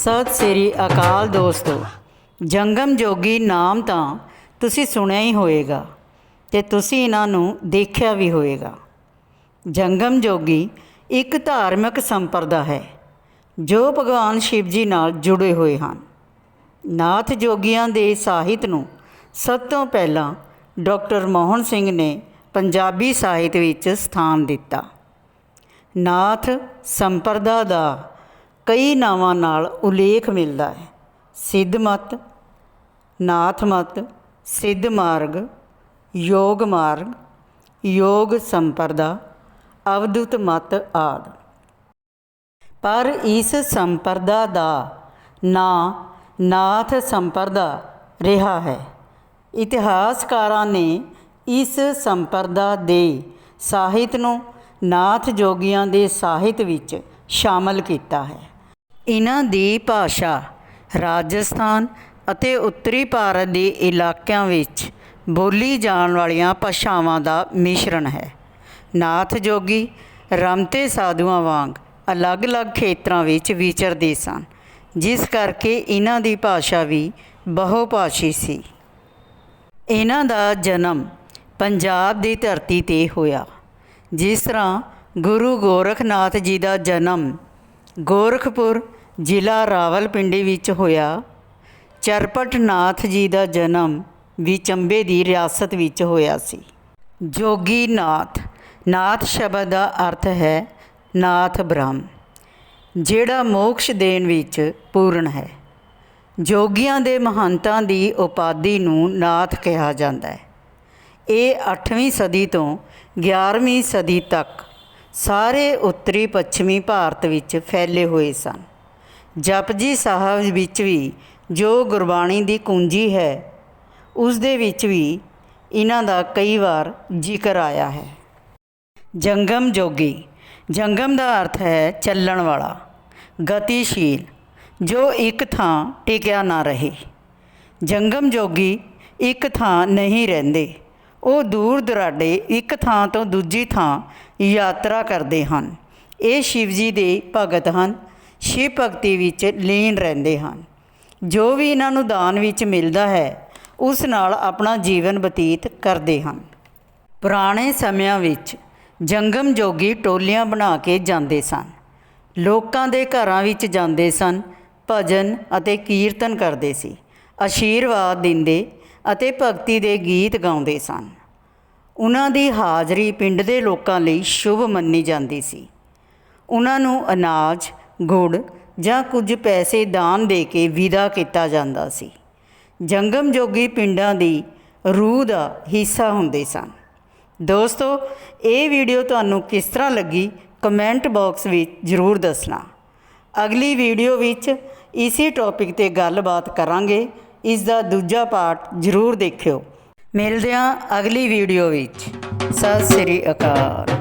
ਸਤਿ ਸ੍ਰੀ ਅਕਾਲ ਦੋਸਤੋ। ਜੰਗਮ ਜੋਗੀ ਨਾਮ ਤਾਂ ਤੁਸੀਂ ਸੁਣਿਆ ਹੀ ਹੋਵੇਗਾ ਤੇ ਤੁਸੀਂ ਇਹਨਾਂ ਨੂੰ ਦੇਖਿਆ ਵੀ ਹੋਵੇਗਾ। ਜੰਗਮ ਜੋਗੀ ਇੱਕ ਧਾਰਮਿਕ ਸੰਪਰਦਾ ਹੈ, ਜੋ ਭਗਵਾਨ ਸ਼ਿਵ ਜੀ ਨਾਲ ਜੁੜੇ ਹੋਏ ਹਨ। ਨਾਥ ਜੋਗੀਆਂ ਦੇ ਸਾਹਿਤ ਨੂੰ ਸਭ ਤੋਂ ਪਹਿਲਾਂ ਡਾਕਟਰ ਮੋਹਨ ਸਿੰਘ ਨੇ ਪੰਜਾਬੀ ਸਾਹਿਤ ਵਿੱਚ ਸਥਾਨ ਦਿੱਤਾ। ਨਾਥ ਸੰਪਰਦਾ ਦਾ ਕਈ ਨਾਵਾਂ ਨਾਲ ਉਲੇਖ ਮਿਲਦਾ ਹੈ। ਸਿੱਧ ਮਤ, ਨਾਥ ਮਤ, ਸਿੱਧ ਮਾਰਗ, ਯੋਗ ਮਾਰਗ, ਯੋਗ ਸੰਪਰਦਾ, ਅਵਧੁਤ ਮਤ ਆਦਿ। ਪਰ ਇਸ ਸੰਪਰਦਾ ਦਾ ਨਾਂ ਨਾਥ ਸੰਪਰਦਾ ਰਿਹਾ ਹੈ। ਇਤਿਹਾਸਕਾਰਾਂ ਨੇ ਇਸ ਸੰਪਰਦਾ ਦੇ ਸਾਹਿਤ ਨੂੰ ਨਾਥ ਜੋਗੀਆਂ ਦੇ ਸਾਹਿਤ ਵਿੱਚ ਸ਼ਾਮਲ ਕੀਤਾ ਹੈ। ਇਹਨਾਂ ਦੀ ਭਾਸ਼ਾ ਰਾਜਸਥਾਨ ਅਤੇ ਉੱਤਰੀ ਭਾਰਤ ਦੇ ਇਲਾਕਿਆਂ ਵਿੱਚ ਬੋਲੀ ਜਾਣ ਵਾਲੀਆਂ ਭਾਸ਼ਾਵਾਂ ਦਾ ਮਿਸ਼ਰਣ ਹੈ। ਨਾਥ ਜੋਗੀ, ਰਮਤੇ ਸਾਧੂਆਂ ਵਾਂਗ ਅਲੱਗ-ਅਲੱਗ ਖੇਤਰਾਂ ਵਿੱਚ ਵਿਚਰਦੇ ਸਨ, ਜਿਸ ਕਰਕੇ ਇਹਨਾਂ ਦੀ ਭਾਸ਼ਾ ਵੀ ਬਹੁਭਾਸ਼ੀ ਸੀ। ਇਹਨਾਂ ਦਾ ਜਨਮ ਪੰਜਾਬ ਦੀ ਧਰਤੀ ਤੇ ਹੋਇਆ, ਜਿਸ ਤਰ੍ਹਾਂ ਗੁਰੂ ਗੋਰਖਨਾਥ ਜੀ ਦਾ ਜਨਮ ਗੋਰਖਪੁਰ ਜ਼ਿਲ੍ਹਾ ਰਾਵਲਪਿੰਡੀ ਵਿੱਚ ਹੋਇਆ ਚਰਪਟ ਨਾਥ ਜੀ ਦਾ ਜਨਮ ਵੀ ਚੰਬੇ ਦੀ ਰਿਆਸਤ ਵਿੱਚ ਹੋਇਆ ਸੀ। ਜੋਗੀ ਨਾਥ ਨਾਥ ਸ਼ਬਦ ਦਾ ਅਰਥ ਹੈ ਨਾਥ ਬ੍ਰਹਮ, ਜਿਹੜਾ ਮੋਕਸ਼ ਦੇਣ ਵਿੱਚ ਪੂਰਨ ਹੈ। ਜੋਗੀਆਂ ਦੇ ਮਹੰਤਾਂ ਦੀ ਉਪਾਧੀ ਨੂੰ ਨਾਥ ਕਿਹਾ ਜਾਂਦਾ ਹੈ। ਇਹ 8ਵੀਂ ਸਦੀ ਤੋਂ 11ਵੀਂ ਸਦੀ ਤੱਕ ਸਾਰੇ ਉੱਤਰੀ ਪੱਛਮੀ ਭਾਰਤ ਵਿੱਚ ਫੈਲੇ ਹੋਏ ਸਨ। ਜਪਜੀ ਸਾਹਿਬ ਵਿੱਚ ਵੀ ਜੋ ਗੁਰਬਾਣੀ ਦੀ ਕੁੰਜੀ ਹੈ, ਉਸ ਦੇ ਵਿੱਚ ਵੀ ਇਹਨਾਂ ਦਾ ਕਈ ਵਾਰ ਜ਼ਿਕਰ ਆਇਆ ਹੈ। ਜੰਗਮ ਜੋਗੀ, ਜੰਗਮ ਦਾ ਅਰਥ ਹੈ ਚੱਲਣ ਵਾਲਾ, ਗਤੀਸ਼ੀਲ, ਜੋ ਇੱਕ ਥਾਂ ਟਿਕਿਆ ਨਾ ਰਹੇ। ਜੰਗਮ ਜੋਗੀ ਇੱਕ ਥਾਂ ਨਹੀਂ ਰਹਿੰਦੇ। ਉਹ ਦੂਰ ਦੁਰਾਡੇ ਇੱਕ ਥਾਂ ਤੋਂ ਦੂਜੀ ਥਾਂ ਯਾਤਰਾ ਕਰਦੇ ਹਨ। ਇਹ ਸ਼ਿਵ ਜੀ ਦੇ ਭਗਤ ਹਨ। ਸ਼ਿਵ ਭਗਤੀ ਵਿੱਚ ਲੀਨ ਰਹਿੰਦੇ ਹਨ। ਜੋ ਵੀ ਇਹਨਾਂ ਨੂੰ ਦਾਨ ਵਿੱਚ ਮਿਲਦਾ ਹੈ, ਉਸ ਨਾਲ ਆਪਣਾ ਜੀਵਨ ਬਤੀਤ ਕਰਦੇ ਹਨ। ਪੁਰਾਣੇ ਸਮਿਆਂ ਵਿੱਚ ਜੰਗਮ ਜੋਗੀ ਟੋਲੀਆਂ ਬਣਾ ਕੇ ਜਾਂਦੇ ਸਨ। ਲੋਕਾਂ ਦੇ ਘਰਾਂ ਵਿੱਚ ਜਾਂਦੇ ਸਨ, ਭਜਨ ਅਤੇ ਕੀਰਤਨ ਕਰਦੇ ਸੀ। ਆਸ਼ੀਰਵਾਦ ਦਿੰਦੇ ਅਤੇ ਭਗਤੀ ਦੇ ਗੀਤ ਗਾਉਂਦੇ ਸਨ। ਉਹਨਾਂ ਦੀ ਹਾਜ਼ਰੀ ਪਿੰਡ ਦੇ ਲੋਕਾਂ ਲਈ ਸ਼ੁਭ ਮੰਨੀ ਜਾਂਦੀ ਸੀ। ਉਹਨਾਂ ਨੂੰ ਅਨਾਜ, ਗੁੜ ਜਾਂ ਕੁਝ ਪੈਸੇ ਦਾਨ ਦੇ ਕੇ ਵਿਦਾ ਕੀਤਾ ਜਾਂਦਾ ਸੀ। ਜੰਗਮ ਜੋਗੀ ਪਿੰਡਾਂ ਦੀ ਰੂਹ ਦਾ ਹਿੱਸਾ ਹੁੰਦੇ ਸਨ। ਦੋਸਤੋ, ਇਹ ਵੀਡੀਓ ਤੁਹਾਨੂੰ ਕਿਸ ਤਰ੍ਹਾਂ ਲੱਗੀ? ਕਮੈਂਟ ਬਾਕਸ ਵਿੱਚ ਜ਼ਰੂਰ ਦੱਸਣਾ। ਅਗਲੀ ਵੀਡੀਓ ਵਿੱਚ ਇਸੇ ਟੌਪਿਕ ਤੇ ਗੱਲਬਾਤ ਕਰਾਂਗੇ। ਇਸ ਦਾ ਦੂਜਾ ਪਾਰਟ ਜ਼ਰੂਰ ਦੇਖਿਓ। ਮਿਲਦੇ ਹਾਂ ਅਗਲੀ ਵੀਡੀਓ ਵਿੱਚ। ਸਤਿ ਸ੍ਰੀ ਅਕਾਲ।